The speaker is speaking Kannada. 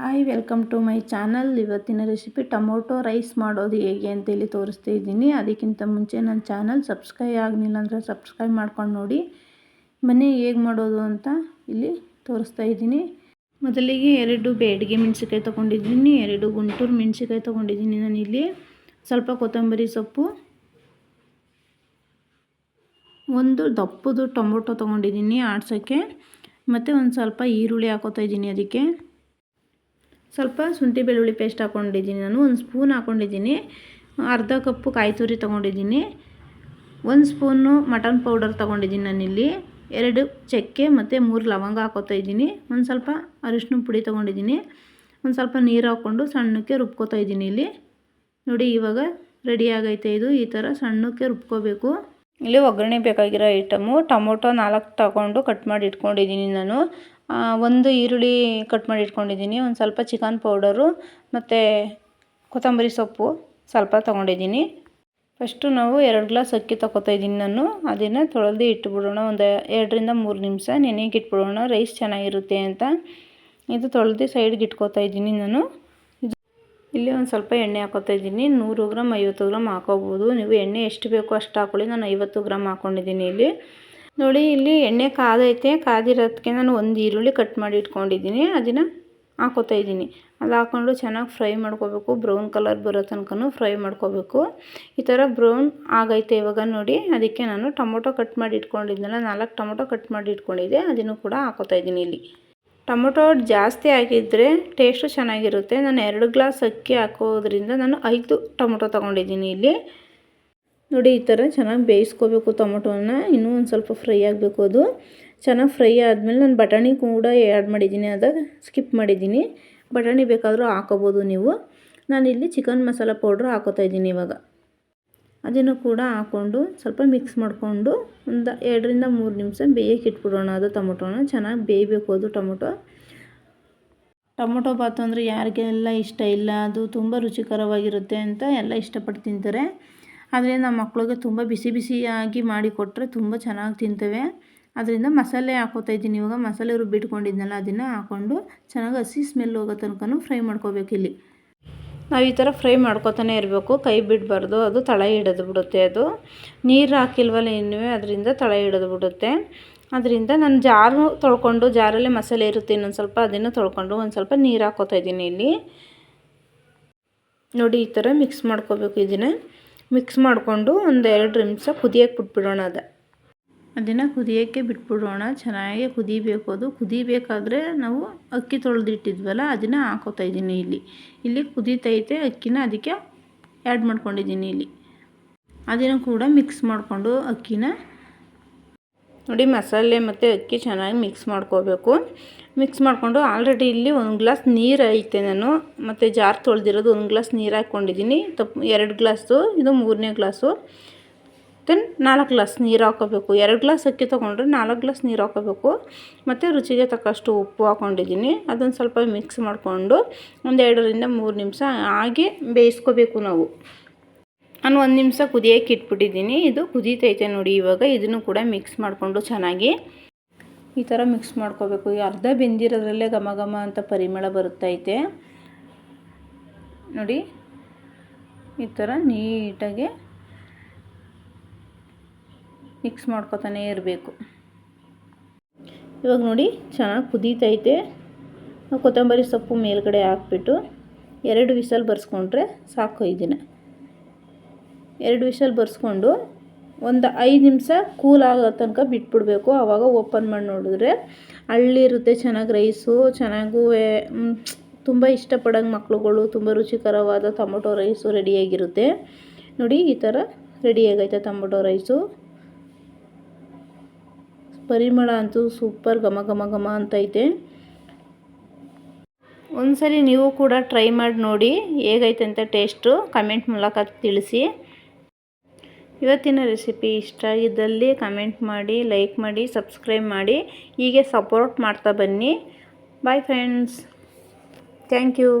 Hi welcome to my channel ಇವತ್ತಿನ ರೆಸಿಪಿ ಟೊಮೊಟೊ ರೈಸ್ ಮಾಡೋದು ಹೇಗೆ ಅಂತೇಳಿ ತೋರಿಸ್ತಾ ಇದ್ದೀನಿ. ಅದಕ್ಕಿಂತ ಮುಂಚೆ ನನ್ನ ಚಾನಲ್ ಸಬ್ಸ್ಕ್ರೈಬ್ ಆಗಲಿಲ್ಲ ಅಂದರೆ ಸಬ್ಸ್ಕ್ರೈಬ್ ಮಾಡ್ಕೊಂಡು ನೋಡಿ. ಮನೆ ಹೇಗೆ ಮಾಡೋದು ಅಂತ ಇಲ್ಲಿ ತೋರಿಸ್ತಾ ಇದ್ದೀನಿ. ಮೊದಲಿಗೆ ಎರಡು ಬೇಡಿಗೆ ಮೆಣಸಿಕಾಯಿ ತೊಗೊಂಡಿದ್ದೀನಿ, ಎರಡು ಗುಂಟೂರು ಮೆಣಸಿಕಾಯಿ ತೊಗೊಂಡಿದ್ದೀನಿ ಇಲ್ಲಿ. ಸ್ವಲ್ಪ ಕೊತ್ತಂಬರಿ ಸೊಪ್ಪು, ಒಂದು ದಪ್ಪದು ಟೊಮೊಟೊ ತೊಗೊಂಡಿದ್ದೀನಿ ಆಡ್ಸೋಕ್ಕೆ ಮತ್ತು ಒಂದು ಸ್ವಲ್ಪ ಈರುಳ್ಳಿ ಹಾಕೋತಾ ಇದ್ದೀನಿ ಅದಕ್ಕೆ. ಸ್ವಲ್ಪ ಶುಂಠಿ ಬೆಳ್ಳುಳ್ಳಿ ಪೇಸ್ಟ್ ಹಾಕ್ಕೊಂಡಿದ್ದೀನಿ ನಾನು, ಒಂದು ಸ್ಪೂನ್ ಹಾಕ್ಕೊಂಡಿದ್ದೀನಿ ಅರ್ಧ ಕಪ್ಪು ಕಾಯಿ ತುರಿ ತೊಗೊಂಡಿದ್ದೀನಿ. ಒಂದು ಸ್ಪೂನು ಮಟನ್ ಪೌಡರ್ ತೊಗೊಂಡಿದ್ದೀನಿ ನಾನಿಲ್ಲಿ. ಎರಡು ಚಕ್ಕೆ ಮತ್ತು ಮೂರು ಲವಂಗ ಹಾಕೋತಾ ಇದ್ದೀನಿ. ಒಂದು ಸ್ವಲ್ಪ ಅರಿಶಿನ ಪುಡಿ ತೊಗೊಂಡಿದ್ದೀನಿ. ಒಂದು ಸ್ವಲ್ಪ ನೀರು ಹಾಕ್ಕೊಂಡು ಸಣ್ಣಕ್ಕೆ ರುಬ್ಕೋತಾ ಇದ್ದೀನಿ ಇಲ್ಲಿ. ನೋಡಿ, ಇವಾಗ ರೆಡಿ ಆಗೈತೆ ಇದು. ಈ ಥರ ಸಣ್ಣಕ್ಕೆ ರುಬ್ಕೋಬೇಕು. ಇಲ್ಲಿ ಒಗ್ಗರಣೆ ಬೇಕಾಗಿರೋ ಐಟಮು. ಟೊಮೊಟೊ ನಾಲ್ಕು ತಗೊಂಡು ಕಟ್ ಮಾಡಿ ಇಟ್ಕೊಂಡಿದ್ದೀನಿ ನಾನು. ಒಂದು ಈರುಳ್ಳಿ ಕಟ್ ಮಾಡಿ ಇಟ್ಕೊಂಡಿದ್ದೀನಿ, ಒಂದು ಸ್ವಲ್ಪ ಚಿಕನ್ ಪೌಡರು ಮತ್ತು ಕೊತ್ತಂಬರಿ ಸೊಪ್ಪು ಸ್ವಲ್ಪ ತೊಗೊಂಡಿದ್ದೀನಿ. ಫಸ್ಟು ನಾವು ಎರಡು ಗ್ಲಾಸ್ ಅಕ್ಕಿ ತಗೋತಾ ಇದ್ದೀನಿ ನಾನು, ಅದನ್ನು ತೊಳೆದು ಇಟ್ಬಿಡೋಣ, ಒಂದು ಎರಡರಿಂದ ಮೂರು ನಿಮಿಷ ನೆನೆಗೆ ಇಟ್ಬಿಡೋಣ, ರೈಸ್ ಚೆನ್ನಾಗಿರುತ್ತೆ ಅಂತ. ಇದು ತೊಳೆದು ಸೈಡ್ಗೆ ಇಟ್ಕೋತಾ ಇದ್ದೀನಿ ನಾನು. ಇಲ್ಲಿ ಒಂದು ಸ್ವಲ್ಪ ಎಣ್ಣೆ ಹಾಕೋತಾ ಇದ್ದೀನಿ, ನೂರು ಗ್ರಾಮ್ ಐವತ್ತು ಗ್ರಾಮ್ ಹಾಕೋಬೋದು. ನೀವು ಎಣ್ಣೆ ಎಷ್ಟು ಬೇಕೋ ಅಷ್ಟು ಹಾಕೊಳ್ಳಿ, ನಾನು ಐವತ್ತು ಗ್ರಾಮ್ ಹಾಕ್ಕೊಂಡಿದ್ದೀನಿ ಇಲ್ಲಿ. ನೋಡಿ, ಇಲ್ಲಿ ಎಣ್ಣೆ ಕಾದೈತೆ ಕಾದಿರೋದಕ್ಕೆ ನಾನು ಒಂದು ಈರುಳ್ಳಿ ಕಟ್ ಮಾಡಿ ಇಟ್ಕೊಂಡಿದ್ದೀನಿ. ಅದನ್ನು ಹಾಕೋತಾ ಇದ್ದೀನಿ. ಅದು ಹಾಕ್ಕೊಂಡು ಚೆನ್ನಾಗಿ ಫ್ರೈ ಮಾಡ್ಕೋಬೇಕು. ಬ್ರೌನ್ ಕಲರ್ ಬರೋ ತನಕ ಫ್ರೈ ಮಾಡ್ಕೋಬೇಕು. ಈ ಥರ ಬ್ರೌನ್ ಆಗೈತೆ ಇವಾಗ ನೋಡಿ. ಅದಕ್ಕೆ ನಾನು ಟೊಮೊಟೊ ಕಟ್ ಮಾಡಿ ಇಟ್ಕೊಂಡಿದ್ನಲ್ಲ ನಾಲ್ಕು ಟೊಮೊಟೊ ಕಟ್ ಮಾಡಿ ಇಟ್ಕೊಂಡಿದ್ದೆ. ಅದನ್ನು ಕೂಡ ಹಾಕೋತಾ ಇದ್ದೀನಿ ಇಲ್ಲಿ. ಟೊಮೊಟೊ ಜಾಸ್ತಿ ಹಾಕಿದರೆ ಟೇಸ್ಟು ಚೆನ್ನಾಗಿರುತ್ತೆ. ನಾನು ಎರಡು ಗ್ಲಾಸ್ ಅಕ್ಕಿ ಹಾಕೋದ್ರಿಂದ ನಾನು ಐದು ಟೊಮೊಟೊ ತೊಗೊಂಡಿದ್ದೀನಿ ಇಲ್ಲಿ. ನೋಡಿ, ಈ ಥರ ಚೆನ್ನಾಗಿ ಬೇಯಿಸ್ಕೋಬೇಕು ಟೊಮೊಟೊನ. ಇನ್ನೂ ಒಂದು ಸ್ವಲ್ಪ ಫ್ರೈ ಆಗಬೇಕು ಅದು. ಚೆನ್ನಾಗಿ ಫ್ರೈ ಆದಮೇಲೆ ನಾನು ಬಟಾಣಿ ಕೂಡ ಆ್ಯಡ್ ಮಾಡಿದ್ದೀನಿ ಅದಾಗ ಸ್ಕಿಪ್ ಮಾಡಿದ್ದೀನಿ. ಬಟಾಣಿ ಬೇಕಾದರೂ ಹಾಕೋಬೋದು ನೀವು. ನಾನಿಲ್ಲಿ ಚಿಕನ್ ಮಸಾಲ ಪೌಡ್ರ್ ಹಾಕೋತಾ ಇದ್ದೀನಿ ಇವಾಗ. ಅದನ್ನು ಕೂಡ ಹಾಕ್ಕೊಂಡು ಸ್ವಲ್ಪ ಮಿಕ್ಸ್ ಮಾಡಿಕೊಂಡು ಒಂದು ಎರಡರಿಂದ ಮೂರು ನಿಮಿಷ ಬೇಯಕ್ಕೆ ಇಟ್ಬಿಡೋಣ ಅದು ಟೊಮೊಟೊನ. ಚೆನ್ನಾಗಿ ಬೇಯಬೇಕು ಅದು ಟೊಮೊಟೊ. ಟೊಮೊಟೊ ಬಾತು ಅಂದರೆ ಯಾರಿಗೆಲ್ಲ ಇಷ್ಟ ಇಲ್ಲ, ಅದು ತುಂಬ ರುಚಿಕರವಾಗಿರುತ್ತೆ ಅಂತ ಎಲ್ಲ ಇಷ್ಟಪಟ್ಟು ತಿಂತಾರೆ. ಆದರೆ ನಮ್ಮ ಮಕ್ಕಳಿಗೆ ತುಂಬ ಬಿಸಿ ಬಿಸಿಯಾಗಿ ಮಾಡಿ ಕೊಟ್ಟರೆ ತುಂಬ ಚೆನ್ನಾಗಿ ತಿಂತವೆ. ಅದರಿಂದ ಮಸಾಲೆ ಹಾಕೋತಾ ಇದ್ದೀನಿ. ಇವಾಗ ಮಸಾಲೆ ರುಬ್ಬಿಟ್ಕೊಂಡಿದ್ನಲ್ಲ ಅದನ್ನು ಹಾಕ್ಕೊಂಡು ಚೆನ್ನಾಗಿ ಹಸಿ ಸ್ಮೆಲ್ ಹೋಗೋ ತನಕ ಫ್ರೈ ಮಾಡ್ಕೋಬೇಕು ಇಲ್ಲಿ. ನಾವು ಈ ಥರ ಫ್ರೈ ಮಾಡ್ಕೋತಾನೆ ಇರಬೇಕು. ಕೈ ಬಿಡಬಾರ್ದು. ಅದು ತಳ ಹಿಡಿದು ಬಿಡುತ್ತೆ ಅದು. ನೀರು ಹಾಕಿಲ್ವಲ್ಲ ಇನ್ನೂ ಅದರಿಂದ ತಳ ಹಿಡಿದು ಬಿಡುತ್ತೆ. ಅದರಿಂದ ನಾನು ಜಾರು ತೊಳ್ಕೊಂಡು, ಜಾರಲ್ಲೇ ಮಸಾಲೆ ಇರುತ್ತೆ ಇನ್ನೊಂದು ಸ್ವಲ್ಪ, ಅದನ್ನು ತೊಳ್ಕೊಂಡು ಒಂದು ಸ್ವಲ್ಪ ನೀರು ಹಾಕೋತಾ ಇದ್ದೀನಿ ಇಲ್ಲಿ. ನೋಡಿ, ಈ ಥರ ಮಿಕ್ಸ್ ಮಾಡ್ಕೋಬೇಕು ಇದನ್ನು. ಮಿಕ್ಸ್ ಮಾಡಿಕೊಂಡು ಒಂದು ಎರಡು ನಿಮಿಷ ಕುದಿಯೋಕ್ಕೆ ಬಿಟ್ಬಿಡೋಣ ಅದು. ಅದನ್ನು ಕುದಿಯೋಕ್ಕೆ ಬಿಟ್ಬಿಡೋಣ, ಚೆನ್ನಾಗಿ ಕುದಿಬೇಕು ಅದು. ಕುದಿಬೇಕಾದ್ರೆ ನಾವು ಅಕ್ಕಿ ತೊಳೆದಿಟ್ಟಿದ್ವಲ್ಲ, ಅದನ್ನು ಹಾಕೋತಾ ಇದ್ದೀನಿ ಇಲ್ಲಿ. ಇಲ್ಲಿ ಕುದೀತೈತೆ ಅಕ್ಕಿನ ಅದಕ್ಕೆ ಆ್ಯಡ್ ಮಾಡ್ಕೊಂಡಿದ್ದೀನಿ ಇಲ್ಲಿ. ಅದನ್ನು ಕೂಡ ಮಿಕ್ಸ್ ಮಾಡಿಕೊಂಡು ಅಕ್ಕಿನ ನೋಡಿ ಮಸಾಲೆ ಮತ್ತು ಅಕ್ಕಿ ಚೆನ್ನಾಗಿ ಮಿಕ್ಸ್ ಮಾಡ್ಕೋಬೇಕು. ಮಿಕ್ಸ್ ಮಾಡಿಕೊಂಡು ಆಲ್ರೆಡಿ ಇಲ್ಲಿ ಒಂದು ಗ್ಲಾಸ್ ನೀರು ಐತೆ ನಾನು. ಮತ್ತು ಜಾರ್ ತೊಳೆದಿರೋದು ಒಂದು ಗ್ಲಾಸ್ ನೀರು ಹಾಕ್ಕೊಂಡಿದ್ದೀನಿ. ತಪ್ಪು ಎರಡು ಗ್ಲಾಸು, ಇದು ಮೂರನೇ ಗ್ಲಾಸು. ದೆನ್ ನಾಲ್ಕು ಗ್ಲಾಸ್ ನೀರು ಹಾಕೋಬೇಕು. ಎರಡು ಗ್ಲಾಸ್ ಅಕ್ಕಿ ತೊಗೊಂಡ್ರೆ ನಾಲ್ಕು ಗ್ಲಾಸ್ ನೀರು ಹಾಕೋಬೇಕು. ಮತ್ತು ರುಚಿಗೆ ತಕ್ಕಷ್ಟು ಉಪ್ಪು ಹಾಕ್ಕೊಂಡಿದ್ದೀನಿ. ಅದನ್ನು ಸ್ವಲ್ಪ ಮಿಕ್ಸ್ ಮಾಡಿಕೊಂಡು ಒಂದು ಎರಡರಿಂದ ಮೂರು ನಿಮಿಷ ಹಾಗೆ ಬೇಯಿಸ್ಕೋಬೇಕು ನಾವು. ನಾನು ಒಂದು ನಿಮಿಷ ಕುದಿಯೋಕೆ ಇಟ್ಬಿಟ್ಟಿದ್ದೀನಿ. ಇದು ಕುದೀತೈತೆ ನೋಡಿ, ಇವಾಗ ಇದನ್ನು ಕೂಡ ಮಿಕ್ಸ್ ಮಾಡಿಕೊಂಡು ಚೆನ್ನಾಗಿ ಈ ಥರ ಮಿಕ್ಸ್ ಮಾಡ್ಕೋಬೇಕು. ಈ ಅರ್ಧ ಬೆಂದಿರೋದ್ರಲ್ಲೇ ಘಮ ಘಮ ಅಂತ ಪರಿಮಳ ಬರುತ್ತೈತೆ. ನೋಡಿ, ಈ ಥರ ನೀಟಾಗಿ ಮಿಕ್ಸ್ ಮಾಡ್ಕೋತಾನೆ ಇರಬೇಕು. ಇವಾಗ ನೋಡಿ, ಚೆನ್ನಾಗಿ ಕುದೀತೈತೆ. ಕೊತ್ತಂಬರಿ ಸೊಪ್ಪು ಮೇಲ್ಗಡೆ ಹಾಕ್ಬಿಟ್ಟು ಎರಡು ವಿಸಲ್ ಬರ್ಸ್ಕೊಂಡ್ರೆ ಸಾಕು ಇದನ್ನು. ಎರಡು ವಿಷಲ್ ಬರ್ಸ್ಕೊಂಡು ಒಂದು ಐದು ನಿಮಿಷ ಕೂಲ್ ಆಗೋ ತನಕ ಬಿಟ್ಬಿಡಬೇಕು. ಆವಾಗ ಓಪನ್ ಮಾಡಿ ನೋಡಿದ್ರೆ ಹಳ್ಳಿರುತ್ತೆ ಚೆನ್ನಾಗಿ ರೈಸು, ಚೆನ್ನಾಗೂ ತುಂಬ ಇಷ್ಟಪಡೋಂಗೆ ಮಕ್ಳುಗಳು, ತುಂಬ ರುಚಿಕರವಾದ ಟೊಮೊಟೊ ರೈಸು ರೆಡಿಯಾಗಿರುತ್ತೆ. ನೋಡಿ, ಈ ಥರ ರೆಡಿಯಾಗೈತೆ ಟೊಮೊಟೊ ರೈಸು. ಪರಿಮಳ ಅಂತೂ ಸೂಪರ್, ಘಮ ಘಮ ಘಮ ಅಂತೈತೆ. ಒಂದ್ಸರಿ ನೀವು ಕೂಡ ಟ್ರೈ ಮಾಡಿ ನೋಡಿ, ಹೇಗೈತೆ ಅಂತ ಟೇಸ್ಟು, ಕಮೆಂಟ್ ಮೂಲಕ ತಿಳಿಸಿ. ಇವತ್ತಿನ ರೆಸಿಪಿ ಇಷ್ಟ ಆಗಿದ್ದಲ್ಲಿ ಕಮೆಂಟ್ ಮಾಡಿ ಲೈಕ್ ಮಾಡಿ ಸಬ್ಸ್ಕ್ರೈಬ್ ಮಾಡಿ. ಹೀಗೆ ಸಪೋರ್ಟ್ ಮಾಡ್ತಾ ಬನ್ನಿ. Bye friends thank you